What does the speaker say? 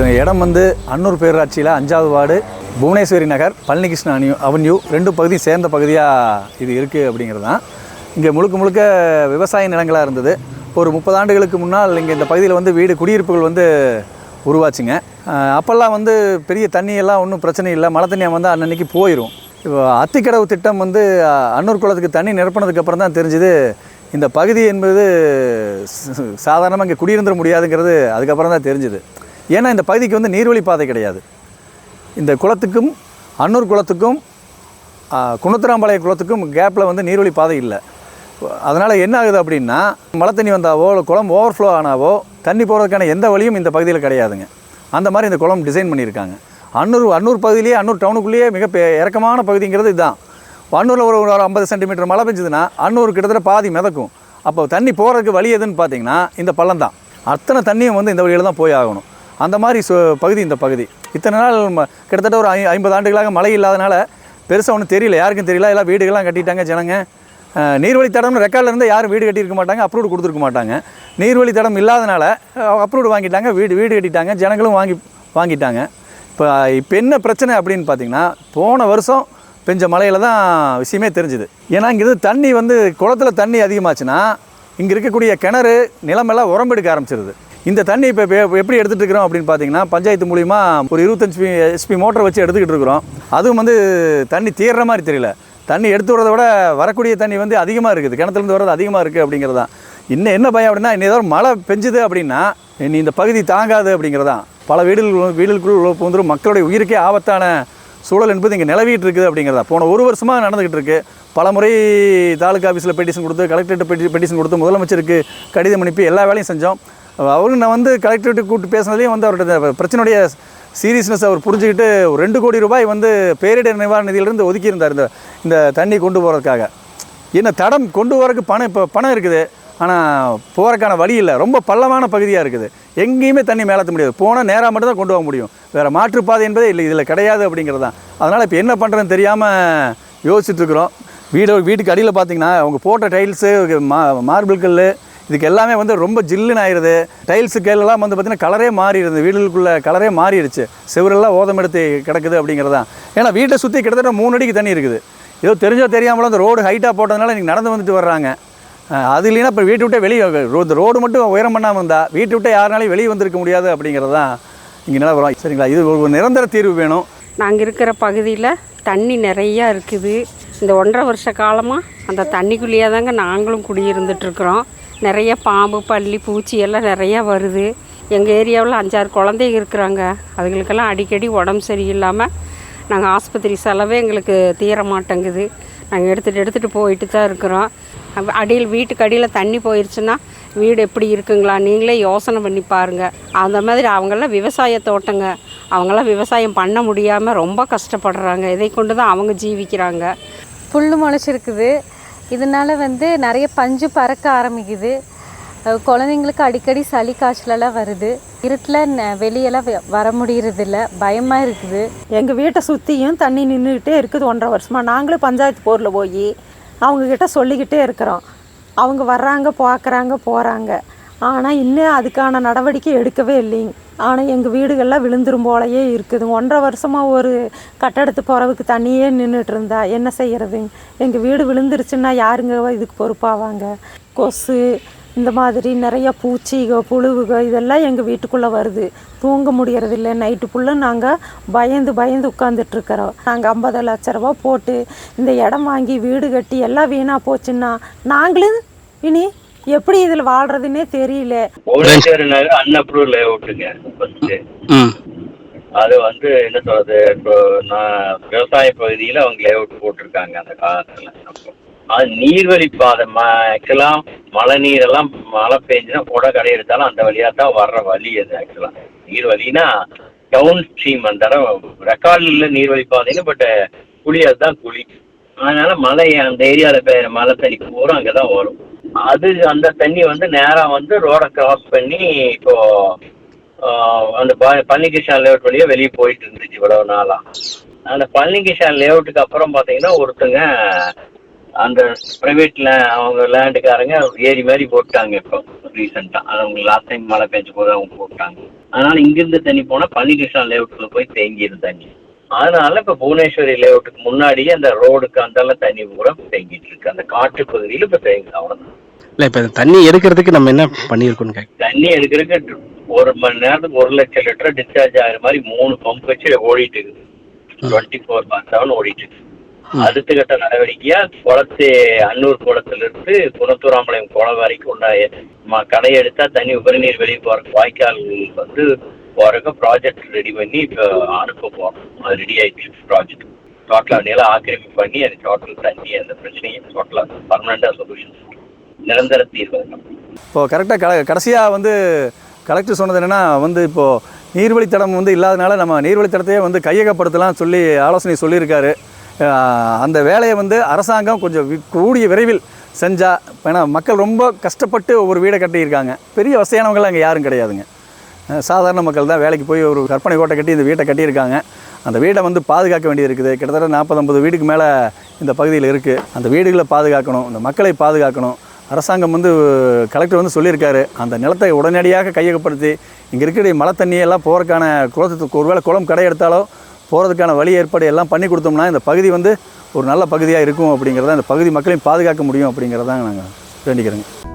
இடம் வந்து அன்னூர் பேரூராட்சியில் அஞ்சாவது ward Bhuvaneshwari Nagar Palanikrishna avenue avenue. ரெண்டு பகுதியும் சேர்ந்த பகுதியாக இது இருக்குது அப்படிங்கிறது தான் இங்கே முழுக்க முழுக்க விவசாய நிலங்களாக இருந்தது. ஒரு முப்பது ஆண்டுகளுக்கு முன்னால் இங்கே இந்த பகுதியில் வந்து வீடு குடியிருப்புகள் வந்து உருவாச்சுங்க. அப்போல்லாம் வந்து பெரிய தண்ணியெல்லாம் ஒன்றும் பிரச்சனை இல்லை. மழை தண்ணியாக வந்து அன்னன்னைக்கு போயிடும் இப்போ அத்திக்கடவு திட்டம் வந்து அன்னூர் குளத்துக்கு தண்ணி நிரப்பினதுக்கப்புறம் தான் தெரிஞ்சுது. இந்த பகுதி என்பது சாதாரணமாக இங்கே குடியிருந்துட முடியாதுங்கிறது அதுக்கப்புறம் தான் தெரிஞ்சுது. ஏன்னா இந்த பகுதிக்கு வந்து நீர்வழி பாதை கிடையாது. இந்த குளத்துக்கும் அன்னூர் குளத்துக்கும் குணத்துராம்பாளைய குளத்துக்கும் கேப்பில் வந்து நீர்வழி பாதை இல்லை. அதனால் என்ன ஆகுது அப்படின்னா மழை தண்ணி வந்தாவோ இல்லை குளம் ஓவர்ஃப்ளோ ஆனாவோ தண்ணி போகிறதுக்கான எந்த வழியும் இந்த பகுதியில் கிடையாதுங்க. அந்த மாதிரி இந்த குளம் டிசைன் பண்ணியிருக்காங்க. அன்னூர் அன்னூர் பகுதியிலேயே அன்னூர் டவுனுக்குள்ளேயே மிக இறக்கமான பகுதிங்கிறது இதுதான். அன்னூரில் ஒரு ஒரு ஐம்பது சென்டிமீட்டர் மழை பெஞ்சதுன்னா அன்னூர் கிட்டத்தட்ட பாதி மிதக்கும். அப்போ தண்ணி போகிறதுக்கு வழி எதுன்னு பார்த்தீங்கன்னா இந்த பள்ளம் தான். அத்தனை தண்ணியும் வந்து இந்த வழியில் தான் போய் ஆகணும். அந்த மாதிரி சு பகுதி இந்த பகுதி. இத்தனை நாள் கிட்டத்தட்ட ஒரு ஐ ஐம்பது ஆண்டுகளாக மழை இல்லாதனால பெருசாக ஒன்றும் தெரியல. யாருக்கும் தெரியல. எல்லாம் வீடுகள்லாம் கட்டிட்டாங்க ஜனங்க. நீர்வழி தடம்னு ரெக்கார்டில் இருந்து யாரும் வீடு கட்டியிருக்க மாட்டாங்க அப்ரூவ்டு கொடுத்துருக்க மாட்டாங்க. நீர்வழி தடம் இல்லாதனால அப்ரூவ்டு வாங்கிட்டாங்க வீடு வீடு கட்டிட்டாங்க ஜனங்களும் வாங்கி வாங்கிட்டாங்க. இப்போ இப்போ என்ன பிரச்சனை அப்படின்னு பார்த்தீங்கன்னா போன வருஷம் பெஞ்ச மழையில் தான் விஷயமே தெரிஞ்சுது. ஏன்னா இங்கிருந்து தண்ணி வந்து குளத்துல தண்ணி அதிகமாச்சுன்னா இங்கே இருக்கக்கூடிய கிணறு நிலமெல்லாம் உரம்பெடுக்க ஆரம்பிச்சிருது. இந்த தண்ணி இப்போ எப்படி எடுத்துகிட்டு இருக்கிறோம் அப்படின்னு பார்த்தீங்கன்னா பஞ்சாயத்து மூலிமா ஒரு இருபத்தஞ்சி எஸ்பி மோட்டரை வச்சு எடுத்துக்கிட்டு இருக்கிறோம். அதுவும் வந்து தண்ணி தீர்ற மாதிரி தெரியல. தண்ணி எடுத்து விடுறத விட வரக்கூடிய தண்ணி வந்து அதிகமாக இருக்குது. கிணத்துலேருந்து வர்றது அதிகமாக இருக்குது அப்படிங்கிறது தான் இன்னும் என்ன பயம் அப்படின்னா இன்னும் ஏதாவது மழை பெஞ்சுது அப்படின்னா இனி இந்த பகுதி தாங்காது அப்படிங்கிறதான். பல வீடுகள் வீடுகளுக்குள் புகுந்துரும். மக்களுடைய உயிருக்கே ஆபத்தான சூழல் என்பது இங்கே நிலவிட்டு இருக்குது அப்படிங்கிறதா போன ஒரு வருஷமாக நடந்துகிட்டு இருக்கு. பல முறை தாலுக்கா ஆஃபீஸில் பெட்டிஷன் கொடுத்து கலெக்டர்கிட்ட பெட்டி பெட்டிஷன் கொடுத்து முதலமைச்சருக்கு கடிதம் அனுப்பி எல்லா வேலையும் செஞ்சோம். அவரும் நான் வந்து கலெக்டர்கிட்ட கூப்பிட்டு பேசினதுலேயும் வந்து அவருடைய பிரச்சனையுடைய சீரியஸ்னஸ் அவர் புரிஞ்சுக்கிட்டு ஒரு ரெண்டு கோடி ரூபாய் வந்து பேரிடர் நிவாரண நிதியிலிருந்து ஒதுக்கியிருந்தார் இந்த இந்த தண்ணி கொண்டு போகிறதுக்காக என்ன தடம் கொண்டு போகிறதுக்கு பணம் இப்போ பணம் இருக்குது ஆனால் போகிறக்கான வழி இல்லை. ரொம்ப பள்ளமான பகுதியாக இருக்குது. எங்கேயுமே தண்ணி மேலத்த முடியாது. போனால் நேராக மட்டும் தான் கொண்டு போக முடியும். வேறு மாற்றுப்பாதை என்பதே இல்லை. இதில் கிடையாது அப்படிங்கிறது தான். அதனால் இப்போ என்ன பண்ணுறதுன்னு தெரியாமல் யோசிச்சுட்டு இருக்கிறோம். வீடு வீட்டுக்கு அடியில் பார்த்தீங்கன்னா அவங்க போட்ட டைல்ஸு மா மார்பிள் கல் இதுக்கு எல்லாமே வந்து ரொம்ப ஜில்லுன்னு ஆயிடுது டைல்ஸு கல்லெல்லாம் வந்து பார்த்திங்கன்னா கலரே மாறிடுது. வீடுகளுக்குள்ள கலரே மாறிடுச்சு. செவரெல்லாம் ஓதம் எடுத்து கிடக்குது அப்படிங்கிறது தான். ஏன்னா வீட்டை சுற்றி கிட்டத்தட்ட மூணு அடிக்கு தண்ணி இருக்குது. ஏதோ தெரிஞ்சோ தெரியாமலோ அந்த ரோடு ஹைட்டாக போட்டதுனால இன்றைக்கி நடந்து வந்துட்டு வர்றாங்க. அது இல்லைன்னா இப்போ வீட்டை விட்டே வெளியே ரோ- இந்த ரோடு மட்டும் உயரம் பண்ணாமல் இருந்தால் வீட்டை விட்டே யாருனாலையும் வெளியே வந்திருக்க முடியாது அப்படிங்கிறது தான் இங்கே நிலவரம். சரிங்களா? இது ஒரு நிரந்தர தீர்வு வேணும். நாங்கள் இருக்கிற பகுதியில் தண்ணி நிறையா இருக்குது. இந்த ஒன்றரை வருஷ காலமாக அந்த தண்ணிக்குள்ளேயே தாங்க நாங்களும் குடியிருந்துட்டுருக்குறோம் நிறைய பாம்பு பள்ளி பூச்சி எல்லாம் நிறையா வருது. எங்கள் ஏரியாவில் அஞ்சாறு குழந்தைங்க இருக்கிறாங்க. அதுகளுக்கெல்லாம் அடிக்கடி உடம்பு சரியில்லாமல் நாங்கள் ஆஸ்பத்திரி செலவே எங்களுக்கு தீர மாட்டேங்குது நாங்கள் எடுத்துகிட்டு எடுத்துகிட்டு போயிட்டு தான் இருக்கிறோம். அடியில் வீட்டுக்கு அடியில் தண்ணி போயிடுச்சுன்னா வீடு எப்படி இருக்குங்களா? நீங்களே யோசனை பண்ணி பாருங்கள் அந்த மாதிரி அவங்களாம் விவசாய தோட்டங்க. அவங்களாம் விவசாயம் பண்ண முடியாமல் ரொம்ப கஷ்டப்படுறாங்க. இதை கொண்டு தான் அவங்க ஜீவிக்கிறாங்க. புல் முளைச்சிருக்குது. இதனால் வந்து நிறைய பஞ்சு பறக்க ஆரம்பிக்குது. குழந்தைங்களுக்கு அடிக்கடி சளி காய்ச்சலெல்லாம் வருது. இருட்டில் ந- வெளியெல்லாம் வ- வர முடியறதில்ல. பயமாக இருக்குது. எங்கள் வீட்டை சுற்றியும் தண்ணி நின்றுக்கிட்டே இருக்குது ஒன்றரை வருஷமாக நாங்களும் பஞ்சாயத்து போரில் போய் அவங்கக்கிட்ட சொல்லிக்கிட்டே இருக்கிறோம். அவங்க வர்றாங்க பார்க்குறாங்க போகிறாங்க ஆனால் இன்னும் அதுக்கான நடவடிக்கை எடுக்கவே இல்லைங்க. ஆனால் எங்கள் வீடுகள்லாம் விழுந்துரும் போலயே இருக்குது. ஒன்றரை வருஷமாக ஒரு கட்டடத்து போகிறவுக்கு தண்ணியே நின்றுட்டு இருந்தா என்ன செய்கிறது எங்கள் வீடு விழுந்துருச்சுன்னா யாருங்க இதுக்கு பொறுப்பாவாங்க? கொசு இந்த மாதிரி நிறைய பூச்சிகோ புழுவுகோ இதெல்லாம் எங்கள் வீட்டுக்குள்ளே வருது. தூங்க முடியறதில்ல. நைட்டு ஃபுல்லும் நாங்கள் பயந்து பயந்து உட்காந்துட்ருக்குறோம் நாங்கள் ஐம்பது லட்ச ரூபா போட்டு இந்த இடம் வாங்கி வீடு கட்டி எல்லாம் வீணாக போச்சுன்னா நாங்களும் இனி எப்படி இதில் வாழ்கிறதுனே தெரியல. நகர் அன்அப்ரூவ் லேஅவுட்டுங்க ஃபர்ஸ்ட் ம். அது வந்து என்ன சொல்றது இப்போ நான் விவசாய பகுதியில் அவங்க லேஅவுட் போட்டிருக்காங்க அந்த காலத்தில். அது நீர்வழி பாதை ஆக்சுவலா மழை நீரெல்லாம் மழை பெஞ்சுன்னா புட கடை எடுத்தாலும் அந்த வழியா தான் வர்ற வழி அது ஆக்சுவலா நீர்வழினா டவுன் ஸ்ட்ரீம் அந்த இடம் ரெக்கார்டில் இல்லை நீர்வழி பாதைன்னு பட் குழி அதுதான் குழி. அதனால மழை அந்த ஏரியாவில் மழை தண்ணி பூரா அங்கே தான் வரும். அது அந்த தண்ணி வந்து நேராக வந்து ரோடை கிராஸ் பண்ணி இப்போ அந்த ப- பழனிகிருஷ்ணன் லேஅவுட் வழியா வெளியே போயிட்டு இருந்துச்சு இவ்வளவு நாளா. அந்த பழனிகிருஷ்ணன் லேஅவுட்டுக்கு அப்புறம் பார்த்தீங்கன்னா ஒருத்தங்க அந்த பிரைவேட்ல அவங்க லேண்டுக்காரங்க ஏரி மாதிரி போட்டாங்க இப்போ ரீசெண்டா அது அவங்க லாஸ்ட் டைம் மழை பெஞ்ச போது அவங்க போட்டாங்க. அதனால இங்கிருந்து தண்ணி போனால் பள்ளிகிருஷ்ணா லேஅவுட்ல போய் தேங்கிடுது தண்ணி. அதனால இப்போ புவனேஸ்வரி லேஅவுட்டுக்கு முன்னாடியே அந்த ரோடுக்கு அந்தால தண்ணி பூரா தேங்கிட்டு இருக்கு. அந்த காட்டு பகுதியில் இப்போ தேங்குது. அவ்வளோதான் இல்லை இப்போ தண்ணி எடுக்கிறதுக்கு நம்ம என்ன பண்ணியிருக்கோம்னு கேட்க தண்ணி எடுக்கிறதுக்கு ஒரு மணி நேரத்துக்கு ஒரு லட்சம் லிட்டர் டிஸ்சார்ஜ் ஆகிற மாதிரி மூணு பம்ப் வச்சு ஓடிட்டு இருக்குது. டுவெண்ட்டி ஃபோர் பார் செவன் ஓடிட்டு இருக்கு. அடுத்த கட்ட நடவடிக்கையா குளத்து அன்னூர் குளத்துல இருந்து குணத்தூராம்பாளையம் குளம் வரைக்கும் உண்டாய ம- கடை எடுத்தா தண்ணி உபரிநீர் வெளியே போறதுக்கு வாய்க்கால் வந்து போறதுக்கு ப்ராஜெக்ட் ரெடி பண்ணி இப்போ அது ரெடி ஆயிடுச்சு ப்ராஜெக்ட் டோட்டலாக நிலம் ஆக்கிரமிப்பு பண்ணி அது டோட்டல் தண்ணி அந்த பிரச்சனையை டோட்டலாக பர்மனண்டாக சொல்யூஷன் நிரந்தர தீர்வு இப்போ கரெக்டாக க கடைசியாக வந்து கலெக்டர் சொன்னது என்னென்னா வந்து இப்போது நீர்வழித்தடம் வந்து இல்லாதனால நம்ம நீர்வழித்தடத்தையே வந்து கையகப்படுத்தலாம் சொல்லி ஆலோசனை சொல்லியிருக்காரு. அந்த வேலையை வந்து அரசாங்கம் கொஞ்சம் கூடிய விரைவில் செஞ்சால் ஏன்னா மக்கள் ரொம்ப கஷ்டப்பட்டு ஒவ்வொரு வீடை கட்டியிருக்காங்க. பெரிய வசதியானவங்களாம் அங்கே யாரும் கிடையாதுங்க. சாதாரண மக்கள் தான் வேலைக்கு போய் ஒரு கற்பனை கோட்டை கட்டி இந்த வீட்டை கட்டியிருக்காங்க. அந்த வீடை வந்து பாதுகாக்க வேண்டியது இருக்குது கிட்டத்தட்ட நாற்பது ஐம்பது வீடுக்கு மேலே இந்த பகுதியில் இருக்குது அந்த வீடுகளை பாதுகாக்கணும் இந்த மக்களை பாதுகாக்கணும். அரசாங்கம் வந்து கலெக்டர் வந்து சொல்லியிருக்காரு. அந்த நிலத்தை உடனடியாக கையகப்படுத்தி இங்கே இருக்கிற மழை தண்ணியெல்லாம் போகிறதுக்கான குளத்துக்கு ஒருவேளை குளம் கடை எடுத்தாலோ போகிறதுக்கான வழி ஏற்பாடு எல்லாம் பண்ணி கொடுத்தோம்னா இந்த பகுதி வந்து ஒரு நல்ல பகுதியாக இருக்கும் அப்படிங்கிறத இந்த பகுதி மக்களையும் பாதுகாக்க முடியும் அப்படிங்கிறதான் நாங்கள் வேண்டிக்கிறோங்க.